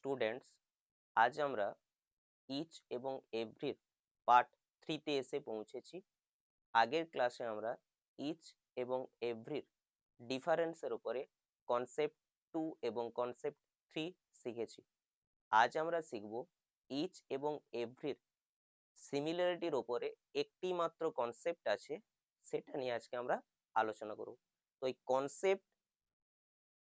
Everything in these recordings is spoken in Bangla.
স্টুডেন্টস আজ আমরা ইচ এবং এভরির পার্ট থ্রিতে এসে পৌঁছেছি। আগের ক্লাসে আমরা ইচ এবং এভরির ডিফারেন্সের উপরে কনসেপ্ট টু এবং কনসেপ্ট থ্রি শিখেছি। আজ আমরা শিখব ইচ এবং এভরির সিমিলারিটির ওপরে একটি মাত্র কনসেপ্ট আছে, সেটা নিয়ে আজকে আমরা আলোচনা করব। তো এই কনসেপ্ট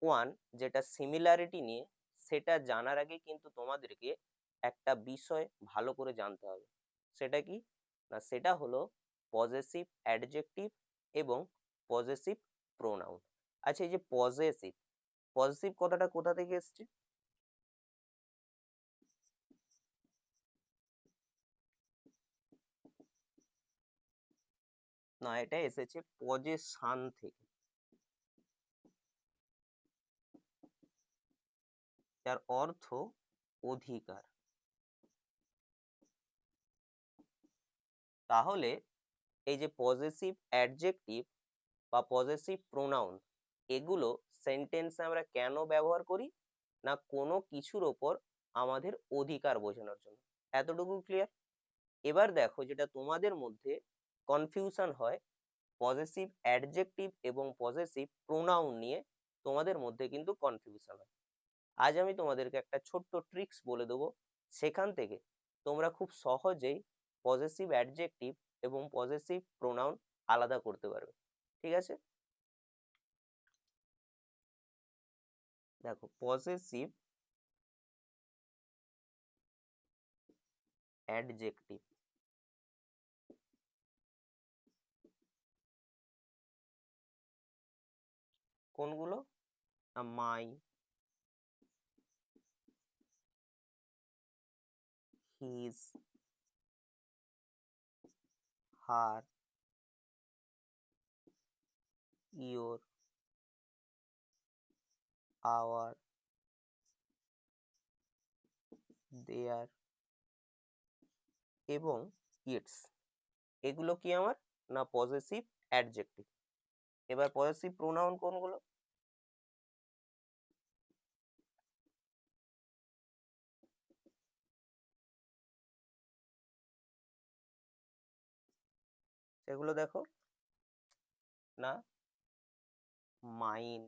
ওয়ান যেটা সিমিলারিটি নিয়ে সেটা জানার আগে কিন্তু তোমাদেরকে একটা বিষয় ভালো করে জানতে হবে। সেটা কি? না, সেটা হলো পজেসিভ অ্যাডজেক্টিভ এবং পজেসিভ প্রোনাউন আচ্ছা এই যে পজেসিভ পজেসিভ কথাটা কোথা থেকে এসছে? না, এটা এসেছে পজেশন থেকে। যার অর্থ অধিকার। তাহলে এই যে পজেসিভ অ্যাডজেক্টিভ বা পজেসিভ প্রোনাউন এগুলো সেন্টেন্সে আমরা কেন ব্যবহার করি? না কোনো কিছুর ওপর আমাদের অধিকার বোঝানোর জন্য। এতটুকু ক্লিয়ার এবার দেখো যেটা তোমাদের মধ্যে কনফিউশন হয় পজেসিভ অ্যাডজেক্টিভ এবং পজেসিভ প্রোনাউন নিয়ে তোমাদের মধ্যে কিন্তু কনফিউশন হয়। আজ আমি তোমাদেরকে একটা ছোট্ট ট্রিক্স বলে দেবো। সেখান থেকে তোমরা খুব সহজেই পজেসিভ অ্যাডজেক্টিভ এবং পজেসিভ প্রোনাউন আলাদা করতে পারবে। ঠিক আছে? দেখো পজেসিভ অ্যাডজেক্টিভ কোনগুলো? My his her your, our, their, এবং ইটস এগুলো কি আমার? না পজেসিভ অ্যাডজেক্টিভ এবার পজেসিভ প্রোনাউন কোনগুলো? সেগুলো দেখো। না mine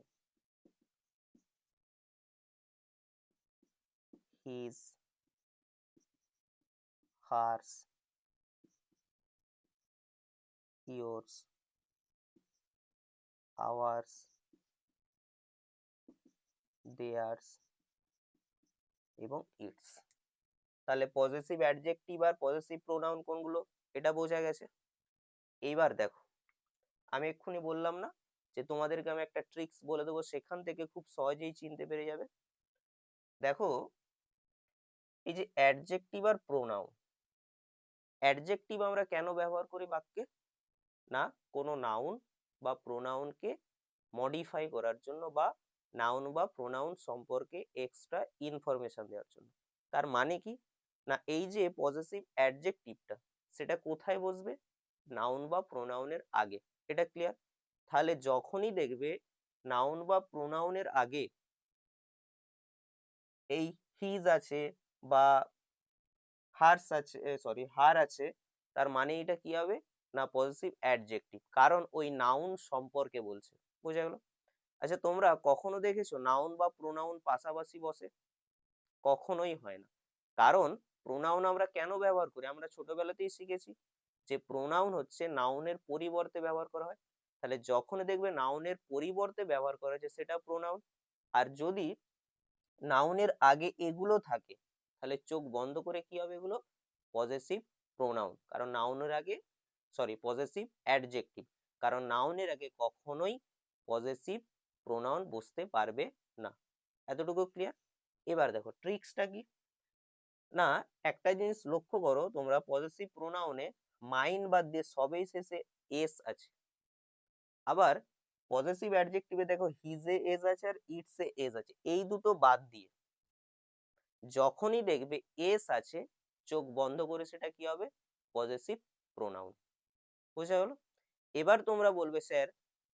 his hers yours, ours, theirs এবং ইটস তাহলে পজেসিভ অ্যাডজেক্টিভ আর পজেসিভ প্রোনাউন কোনগুলো? এটা বোঝা গেছে। এইবার দেখো। আমি এক্ষুনি বললাম না যে তোমাদেরকে আমি একটা ট্রিক্স বলে দেবো, সেখান থেকে খুব সহজেই চিনতে পেরে যাবে। দেখো, এই যে অ্যাডজেক্টিভ আর প্রোনাউন অ্যাডজেক্টিভ আমরা কেন ব্যবহার করি বাক্যে? না, কোনো নাউন বা প্রোনাউনকে মডিফাই করার জন্য বা নাউন বা প্রোনাউন সম্পর্কে এক্সট্রা ইনফরমেশন দেওয়ার জন্য। তার মানে কি? না, এই যে পজেসিভ অ্যাডজেক্টিভটা সেটা কোথায় বসবে? নাউন বা প্রোনাউনের আগে। এটা ক্লিয়ার তাহলে যখনই দেখবে নাউন বা প্রোনাউনের আগে এই হিজ আছে বা হার্স আছে সরি হার আছে, তার মানে এটা কি হবে? না পজিটিভ অ্যাডজেক্টিভ কারণ ওই নাউন সম্পর্কে বলছে। বোঝা গেল? আচ্ছা তোমরা কখনো দেখেছ নাউন বা প্রোনাউন পাশাপাশি বসে? কখনোই হয় না। কারণ প্রোনাউন আমরা কেন ব্যবহার করি? আমরা ছোটবেলাতেই শিখেছি। যে প্রোনাউন হচ্ছে নাউনের পরিবর্তে ব্যবহার করা হয়, তাহলে যখন দেখবে নাউনের পরিবর্তে ব্যবহার করা হয়েছে সেটা প্রোনাউন আর যদি নাউনের আগে এগুলো থাকে, তাহলে চোখ বন্ধ করে কি হবে এগুলো? পজেসিভ প্রোনাউন কারণ নাউনের আগে সরি পজেসিভ অ্যাডজেক্টিভ কারণ নাউনের আগে কখনোই পজেসিভ প্রোনাউন বসতে পারবে না। এতটুকু ক্লিয়ার এবার দেখো ট্রিক্সটা কি? না, একটা জিনিস লক্ষ্য করো, তোমরা পজেসিভ প্রোনাউনে মাইন বাদ দিয়ে সবেই শেষে এস আছে। আবার পজেসিভ অ্যাডজেক্টিভে দেখো হিজে এস আছে আর ইটসে এস আছে, এই দুটো বাদ দিয়ে যখনই দেখবে এস আছে, চোখ বন্ধ করে সেটা কি হবে? Possessive pronoun. বোঝা গেল? এবার তোমরা বলবে, স্যার,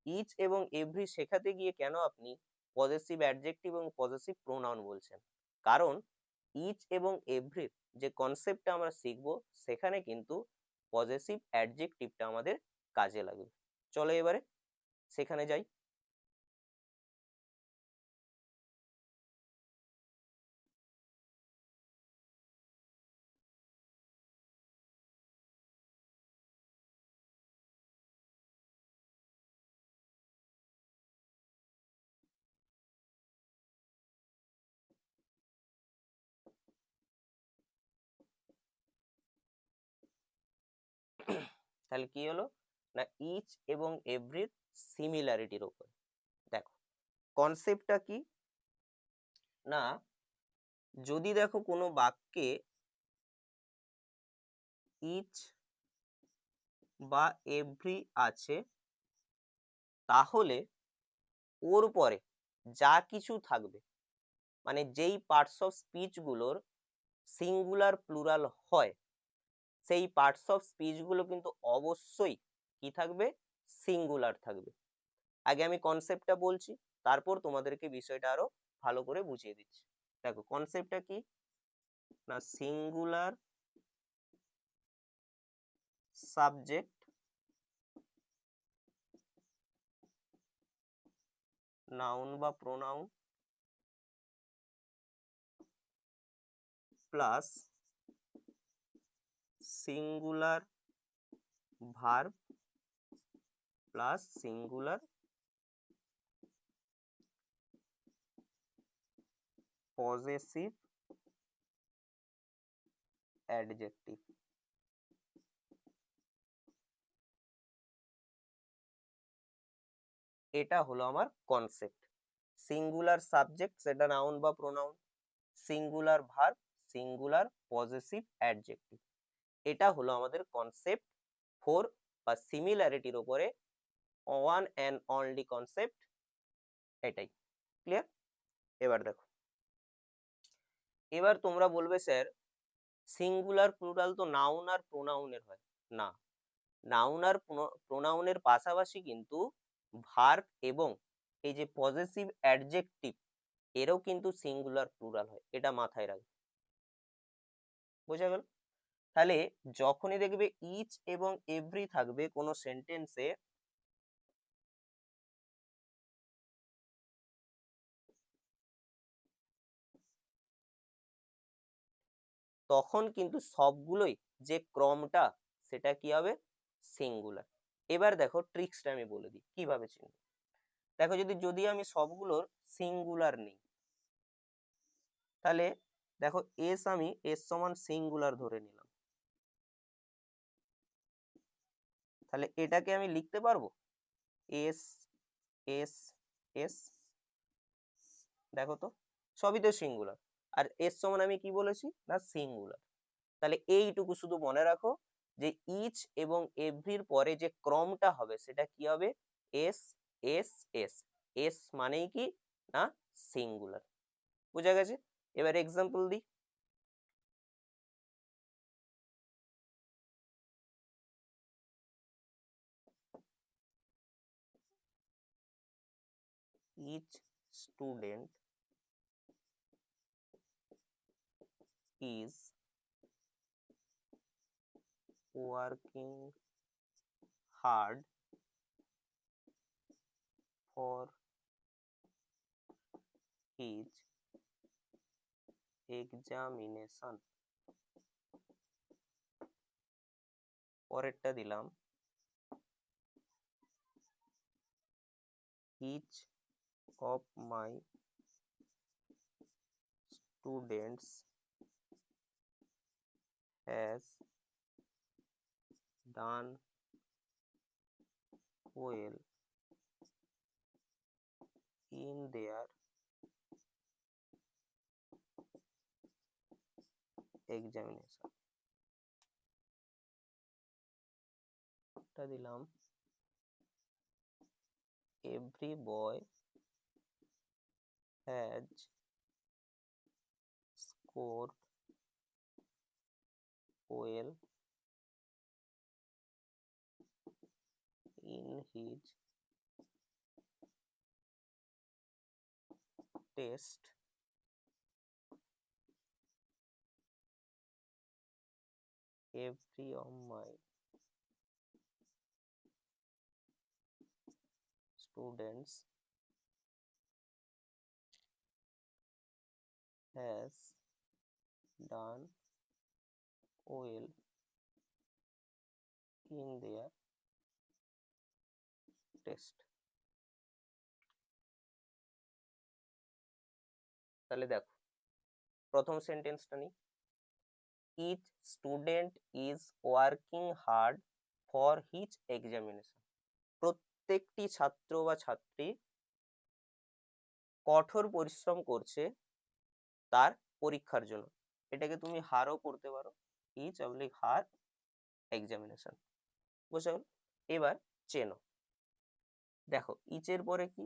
ইচ এবং এভরি শেখাতে গিয়ে কেন আপনি পজেসিভ অ্যাডজেক্টিভ এবং পজেসিভ প্রোনাউন বলছেন? কারণ ইচ এবং এভরি যে কনসেপ্টটা আমরা শিখব, সেখানে কিন্তু পজেসিভ অ্যাডজেক্টিভটা আমাদের কাজে লাগবে। চলো এবারে সেখানে যাই। তাহলে কি হলো? না ইচ এবং এভরির সিমিলারিটির উপর। দেখো কনসেপ্টটা কি? না, যদি দেখো কোনো বাক্যে ইচ বা এভরি আছে, তাহলে ওর পরে যা কিছু থাকবে মানে যেই পার্টস অফ স্পিচগুলোর সিঙ্গুলার প্লুরাল হয় সেই পার্টস অফ স্পিচগুলো কিন্তু অবশ্যই কি থাকবে? সিঙ্গুলার থাকবে। আগে আমি কনসেপ্টটা বলছি, তারপর তোমাদেরকে বিষয়টা আরও ভালো করে বুঝিয়ে দিচ্ছি। দেখো কনসেপ্টটা কি? না সিঙ্গুলার সাবজেক্ট নাউন বা pronoun plus singular verb plus singular possessive adjective এটা হলো আমার কনসেপ্ট সিঙ্গুলার সাবজেক্ট সেটা নাউন বা pronoun singular verb singular possessive adjective এটা হলো আমাদের কনসেপ্ট ফোর বা সিমিলারিটির উপরে ওয়ান অ্যান্ড অনলি কনসেপ্ট এটাই। ক্লিয়ার এবার দেখো। এবার তোমরা বলবে, স্যার সিঙ্গুলার প্লুরাল তো নাউন আর প্রোনাউনের হয়। না নাউন আর প্রোনাউনের পাশাপাশি কিন্তু ভার্ব এবং এই যে পজেসিভ অ্যাডজেক্টিভ এরও কিন্তু সিঙ্গুলার প্লুরাল হয়। এটা মাথায় রাখবে। বোঝা গেল? তাহলে যখনই দেখবে ইচ এবং এভরি থাকবে কোনো সেন্টেন্সে তখন কিন্তু সবগুলোই যে ক্রমটা সেটা কি হবে? সিঙ্গুলার এবার দেখো ট্রিক্সটা আমি বলে দিই, কীভাবে চিনব? দেখো যদি যদি আমি সবগুলোর সিঙ্গুলার নিই, তাহলে দেখো এস আমি এস সমান সিঙ্গুলার ধরে নিলাম। তাহলে এটাকে আমি লিখতে পারব? এস এস এস, দেখো তো, সবই তো সিঙ্গুলার আর এস সমান আমি কি বলেছি? না সিঙ্গুলার তাহলে এইটুকু শুধু মনে রাখো যে ইচ এবং এভরির পরে যে ক্রমটা হবে সেটা কি হবে? এস এস এস এস মানেই কি? না সিঙ্গুলার বোঝা গেছে? এবার এক্সাম্পল দিই। each student is working hard for his examination পরেরটা দিলাম each of my students has done well in their examination টা দিলাম every boy had scored well in his test every of my students has done well in their test. তাহলে দেখো, প্রথম সেন্টেন্সটা নিই। Each student is working hard for his examination প্রত্যেকটি ছাত্র বা ছাত্রী কঠোর পরিশ্রম করছে তার পরীক্ষার জন্য। এটাকে তুমি হারও করতে পারো। ইচ অবলিক হার এক্সামিনেশন বুঝতে গেল এবার চেনো। দেখো ইচের পরে কি?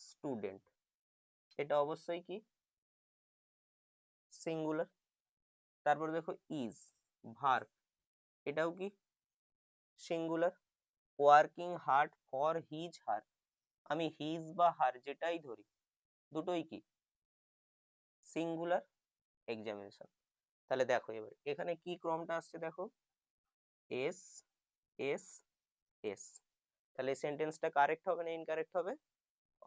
স্টুডেন্ট এটা অবশ্যই কি? সিঙ্গুলার তারপর দেখো ইজ ভার্ব এটাও কি? Singular working hard for his her আমি হিজ বা হার যেটাই ধরি, দুটোই কি? সিঙ্গুলার এক্সামিনেশন তাহলে দেখো এবার, এখানে কি ক্রমটা আসছে দেখো? এস এস এস তাহলে সেন্টেন্সটা কারেক্ট হবে না ইনকারেক্ট হবে?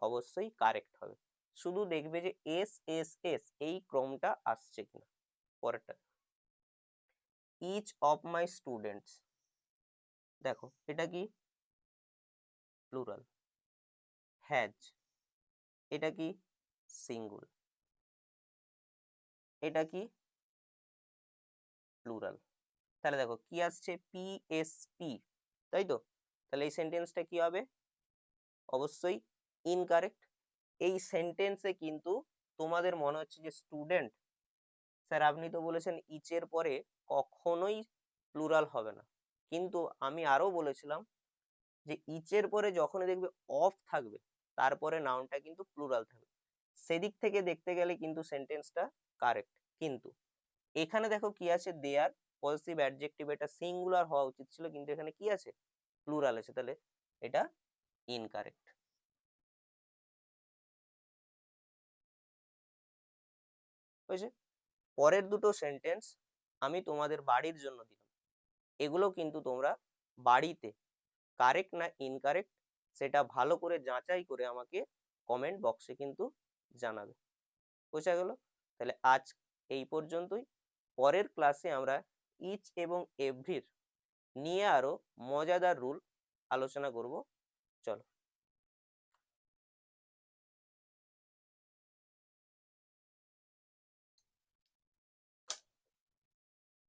অবশ্যই কারেক্ট হবে। শুধু দেখবে যে এস এস এস এই ক্রমটা আসছে কিনা, পরেরটা। ইচ অফ মাই স্টুডেন্টস দেখো, এটা কি? প্লুরাল হ্যাজ এটা কি? সিঙ্গুল এটা কি? প্লুরাল তাহলে দেখো, কি আসছে? পি এস পি তাই তো? তাহলে এই সেন্টেন্সটা কি হবে? অবশ্যই ইনকারেক্ট এই সেন্টেন্সে কিন্তু তোমাদের মনে হচ্ছে যে স্টুডেন্ট স্যার আপনি তো বলেছেন ইচের পরে কখনোই প্লুরাল হবে না। কিন্তু আমি আরও বলেছিলাম যে ইচের পরে যখনই দেখবে অফ থাকবে, তারপরে নাউনটা কিন্তু প্লুরাল থাকবে। সেদিক থেকে দেখতে গেলে কিন্তু সেন্টেন্সটা কারেক্ট কিন্তু এখানে দেখো কি আছে? দেয়ার পজিটিভ অ্যাডজেক্টিভ এটা সিঙ্গুলার হওয়া উচিত ছিল, কিন্তু এখানে কি আছে? প্লুরাল আছে। তাহলে এটা ইনকারেক্ট হয়েছে পরের দুটো সেন্টেন্স আমি তোমাদের বাড়ির জন্য দিলাম। এগুলো কিন্তু তোমরা বাড়িতে কারেক্ট না ইনকারেক্ট সেটা ভালো করে যাচাই করে আমাকে কমেন্ট বক্সে কিন্তু জানাবে। বোঝা গেল? তাহলে আজ এই পর্যন্তই। পরের ক্লাসে আমরা ইচ এবং এভরির নিয়ে আরও মজাদার রুল আলোচনা করব। চলো।